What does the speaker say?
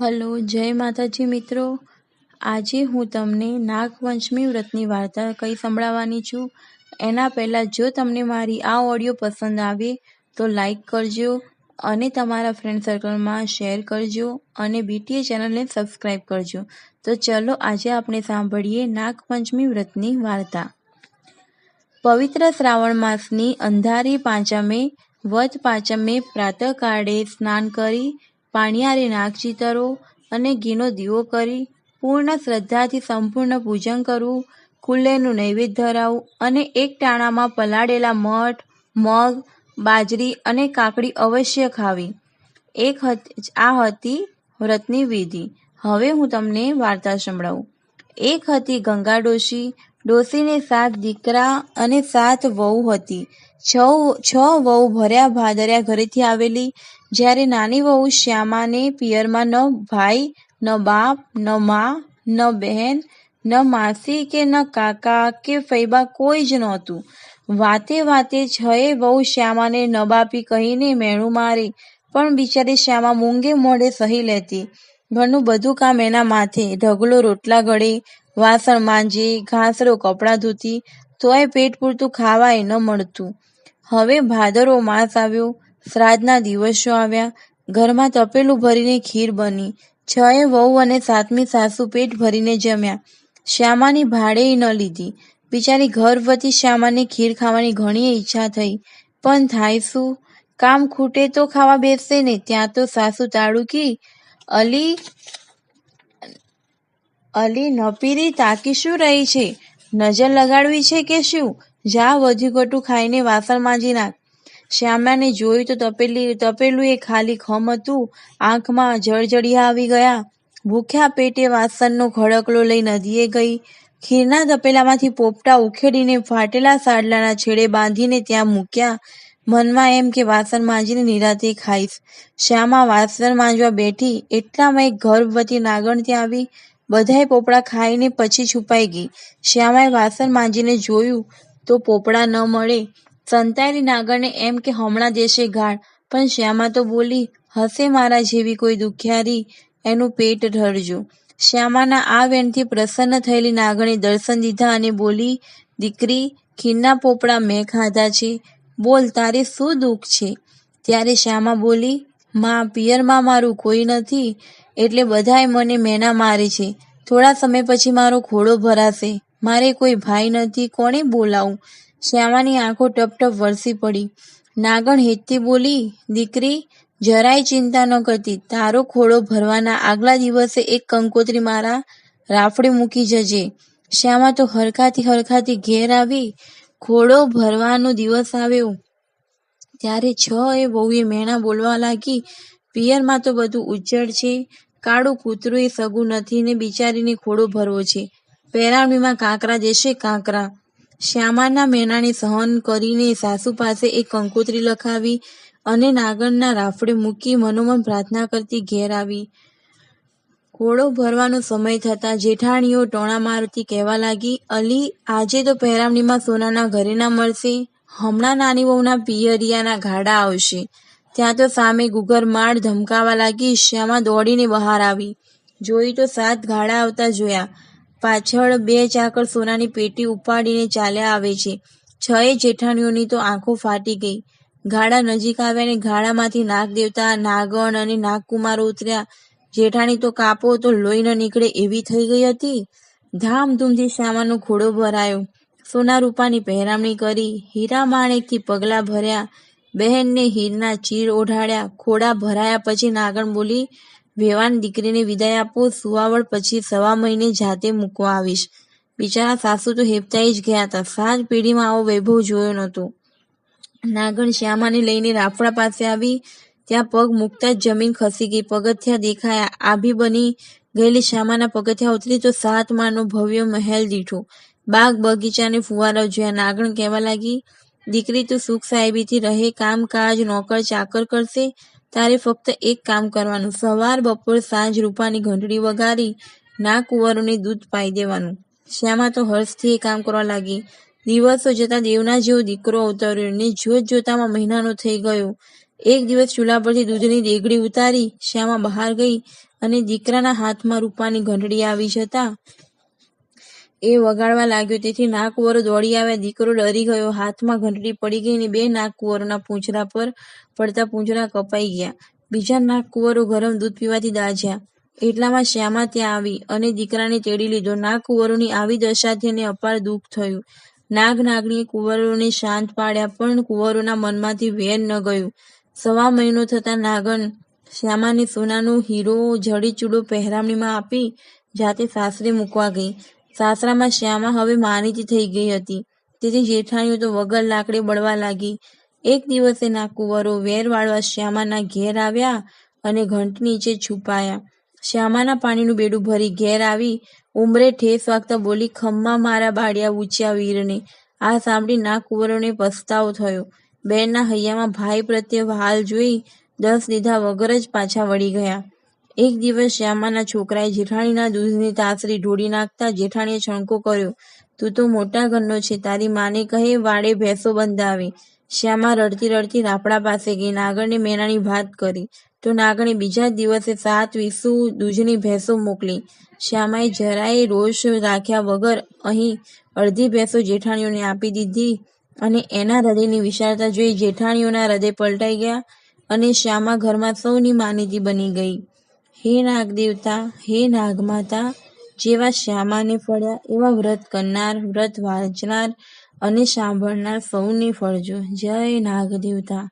Hello, જય માતાજી મિત્રો. આજે હું તમને નાગપંચમી વ્રતની વાર્તા કઈ સંભળાવવાની છું. એના પહેલાં જો તમને મારી આ ઓડિયો પસંદ આવે, તો લાઈક કરજો અને તમારા ફ્રેન્ડ સર્કલમાં શેર કરજો અને બીટીએ ચેનલને સબસ્ક્રાઈબ કરજો. તો ચલો, આજે આપણે સાંભળીએ નાગપંચમી વ્રતની વાર્તા. પવિત્ર શ્રાવણ માસની અંધારી પાંચમે વધ પાંચમે પ્રાતઃકાળે સ્નાન કરી પાણિયારે નાગ ચિતરો અને ઘીનો દીવો કરી પૂર્ણ શ્રદ્ધાથી સંપૂર્ણ પૂજન કરવું કુલ્લેનું નૈવેદ્ય ધરાવવું અને એક ટાણામાં પલાળેલા મઠ, મગ, બાજરી અને કાકડી અવશ્ય ખાવી. એક આ હતી વ્રતની વિધિ. હવે હું તમને વાર્તા સંભળાવું. એક હતી ગંગા ડોશી, ડોશીને સાત દીકરા અને સાત વહુ હતી. છ છ વહુ ભર્યા ભાદર્યા ઘરેથી આવેલી જ્યારે નાની વહુ શ્યામાને પિયરમાં ન ભાઈ, ન બાપ, ન મા, ન બહેન, ન માસી કે ન કાકા કે ફૈબા કોઈ જ નહોતું. વાતે વાતે છએ વહુ શ્યામાને ન બાપી કહીને મેણું મારે, પણ બિચારી શ્યામા મૂંગે મોઢે સહી લેતી. ઘરનું બધું કામ એના માથે, ઢગલો રોટલા ગળે, વાસણ માંજે, ઘાસરો કપડાં ધોતી, તોય પેટ પૂરતું ખાવાય ન મળતું. હવે ભાદરવો માસ આવ્યો શ્રાદ્ધના દિવસો આવ્યા. ઘરમાં તપેલું ભરીને ખીર બની. છએ વહુ અને સાતમી સાસુ પેટ ભરીને જમ્યા. શ્યામાની ભાડે ન લીધી. બિચારી ઘરવતી શ્યામાને ખીર ખાવાની ઘણી ઈચ્છા થઈ. પણ થાય શું? કામ ખૂટે તો ખાવા બેસશે ને, ત્યાં તો સાસુ તાળુકી અલી અલી નપીરી તાકી શું રહી છે? નજર લગાડવી છે કે શું? જા વધુ ઘટું ખાઈને વાસણ માંજી નાખ. શ્યામાને જોયું તો તપેલી તપેલું એ ખાલી ખમ હતું. આંખમાં જળજળિયા આવી ગયા. ભૂખ્યા પેટે વાસણનો ખડકલો લઈ નદીએ ગઈ. ખીરના તપેલામાંથી પોપટા ઉખેડીને ફાટેલા સાડલાના છેડે બાંધીને ત્યાં મૂક્યા. મનમાં એમ કે વાસણ માંજીને નિરાતે ખાઈશ. શ્યામા વાસણ માંજવા બેઠી. એટલામાં એક ગર્ભવતી નાગણ ત્યાં આવી. બધાએ પોપડા ખાઈને પછી છુપાઈ ગઈ. શ્યામાએ વાસણ માંજીને જોયું તો પોપડા ન મળે. સંતાયેલી નાગરને એમ કે હમણાં દેશે ગાળ. પણ શ્યામા તો બોલી, હશે મારા જેવી કોઈ દુખિયારી? એનું પેટ ઢળજો. શ્યામાના આ વેણથી પ્રસન્ન થયેલી નાગણે દર્શન દીધા અને બોલી, દીકરી ખીરના પોપડા મેં ખાધા છે. બોલ, તારે શું દુઃખ છે? ત્યારે શ્યામા બોલી, માં, પિયરમાં મારું કોઈ નથી. એટલે બધાએ મને મેના મારે છે. થોડા સમય પછી મારો ખોડો ભરાશે. મારે કોઈ ભાઈ નથી, કોણે બોલાવું? શ્યામાની આંખો ટપ ટપ વરસી પડી. નાગણ હેતથી બોલી, દીકરી, જરાય ચિંતા ન કરતી. તારો ખોડો ભરવાના આગલા દિવસે એક કંકોત્રી મારા રાફડે મૂકી જજે. શ્યામા તો હરખાથી હરખાથી ઘેર આવી ખોડો ભરવાનો દિવસ આવ્યો. ત્યારે છ એ વહુએ મેણા બોલવા લાગી, પિયરમાં તો બધું ઉજ્જડ છે. કાળું કૂતરું એ સગું નથી ને બિચારીને ખોડો ભરવો છે. પેરાણીમાં કાંકરા દેશે કાંકરા. શ્યામાના મેનાને સહન કરીને સાસુ પાસે એક કંકોત્રી લખાવી અને નાગણના રાફડે મૂકી મનોમન પ્રાર્થના કરતી ઘેર આવી. ઘોડો ભરવાનો સમય થતાં જેઠાણીઓ ટોણા મારતી કહેવા લાગી, અલી, આજે તો પહેરામણીમાં સોનાના ઘરેના મળશે. હમણાં નાની વહુના પિયરિયાના ઘાડા આવશે. ત્યાં તો સામે ગુગર માળ ધમકાવા લાગી, શ્યામા દોડીને બહાર આવી. જોઈ તો સાત ઘાડા આવતા જોયા. પાછળ બે ચાકર સોનાની પેટી ઉપાડીને ચાલ્યા આવે છે. છએ જેઠાણીઓની તો આંખો ફાટી ગઈ. ગાડા નજીક આવ્યા ને ગાડામાંથી નાગ નાગણ અને નાગકુમારો ઉતર્યા. જેઠાણી તો કાપો તો લોહી ન નીકળે એવી થઈ ગઈ હતી. ધામધૂમથી સામાનનો ખોડો ભરાયો. સોના રૂપાની પહેરામણી કરી, હીરા માણેકથી પગલા ભર્યા. બહેનને હીરના ચીર ઓઢાડ્યા. ખોડા ભરાયા પછી નાગણ બોલી વેવાન દીકરીને વિદાય આપો સુવાવડ પછી સવા મહિને જાતે મૂકવા આવીશ. બિચારા સાસુ તો હેપતાઈ જ ગયા હતા. સાત પેઢીમાં આવો વૈભવ જોયો નહોતો. નાગણ શ્યામાને લઈને રાફડા પાસે આવી. ત્યાં પગ મૂકતા જ જમીન ખસી ગઈ. પગથિયા દેખાયા. આભી બની ગયેલી શ્યામાના પગથિયા ઉતરી તો સાત માળનો ભવ્ય મહેલ દીઠો. બાગ બગીચાને ફુવારા જોયા. નાગણ કહેવા લાગી, દીકરી તો સુખ સાહેબીથી રહે, કામકાજ, નોકર, ચાકર કરશે તારે ફક્ત એક કામ કરવાનું. સવાર, બપોર, સાંજ રૂપાની ઘંટડી વગાડી ના કુંવરોને દૂધ પાઈ દેવાનું. શ્યામા તો હર્ષથી એ કામ કરવા લાગી. દિવસો જતા દેવના જેવો દીકરો અવતર્યો ને જોત જોતામાં મહિનાનો થઈ ગયો. એક દિવસ ચૂલા પરથી દૂધની દેગડી ઉતારી શ્યામા બહાર ગઈ અને દીકરાના હાથમાં રૂપાની ઘંટડી આવી જતાં એ વગાડવા લાગ્યો. તેથી નાગકુંવરો દોડી આવ્યા. દીકરો ડરી ગયો. હાથમાં ઘંટડી પડી ગઈ ને બે નાગકુંવરોના પૂંછડા પર પડતા પૂંછડા કપાઈ ગયા. બીજા નાગકુંવરો ગરમ દૂધ પીવાથી દાજ્યા એટલામાં શ્યામા ત્યાં આવી અને દીકરાને તેડી લીધો. નાગકુંવરોની આવી દશાથી એને અપાર દુઃખ થયું. નાગ નાગણીએ કુંવરોને શાંત પાડ્યા, પણ કુંવરોના મનમાંથી વેર ન ગયું. સવા મહિનો થતા નાગણ શ્યામાને સોનાનો હીરો જડીચૂડો પહેરામણીમાં આપી જાતે સાસરે મૂકવા ગઈ. સાસરામાં શ્યામા હવે માનીતી થઈ ગઈ હતી. તેથી જેઠાણીઓ તો વગર લાકડે બળવા લાગી. એક દિવસે નાગકુંવરો વેર વાળવા શ્યામાના ઘેર આવ્યા અને ઘંટ નીચે છુપાયા. શ્યામાના પાણીનું બેડું ભરી ઘેર આવી ઉંબરે ઠેસ વાગતા બોલી, ખમ્મા મારા બાળિયા ઉચ્યા વીરને. આ સાંભળી નાગકુંવરોને પસ્તાવો થયો. બેનના હૈયામાં ભાઈ પ્રત્યે હાલ જોઈ દસ લીધા વગર જ પાછા વળી ગયા. એક દિવસ શ્યામાના છોકરાએ જેઠાણીના દૂધની તાસરી ઢોળી નાખતા જેઠાણીએ છણકો કર્યો. તું તો મોટા ઘરનો છે, તારી માને કહે વાડે ભેંસો બંધાવે. શ્યામા રડતી રડતી રાપડા પાસે ગઈ, નાગણને મેનાની વાત કરી. તો નાગણે બીજા દિવસે સાત વીસુ દૂધની ભેંસો મોકલી. શ્યામાએ જરાએ રોષ રાખ્યા વગર અહીં અડધી ભેંસો જેઠાણીઓને આપી દીધી અને એના હૃદયની વિશાળતા જોઈ જેઠાણીઓના હૃદય પલટાઈ ગયા અને શ્યામા ઘરમાં સૌની માનીતી બની ગઈ. હે નાગદેવતા, હે નાગમાતા, જેવા શ્યામાને ફળ્યા, એવા વ્રત કરનાર, વ્રત વાંચનાર અને સાંભળનાર સૌને ફળજો. જય નાગદેવતા.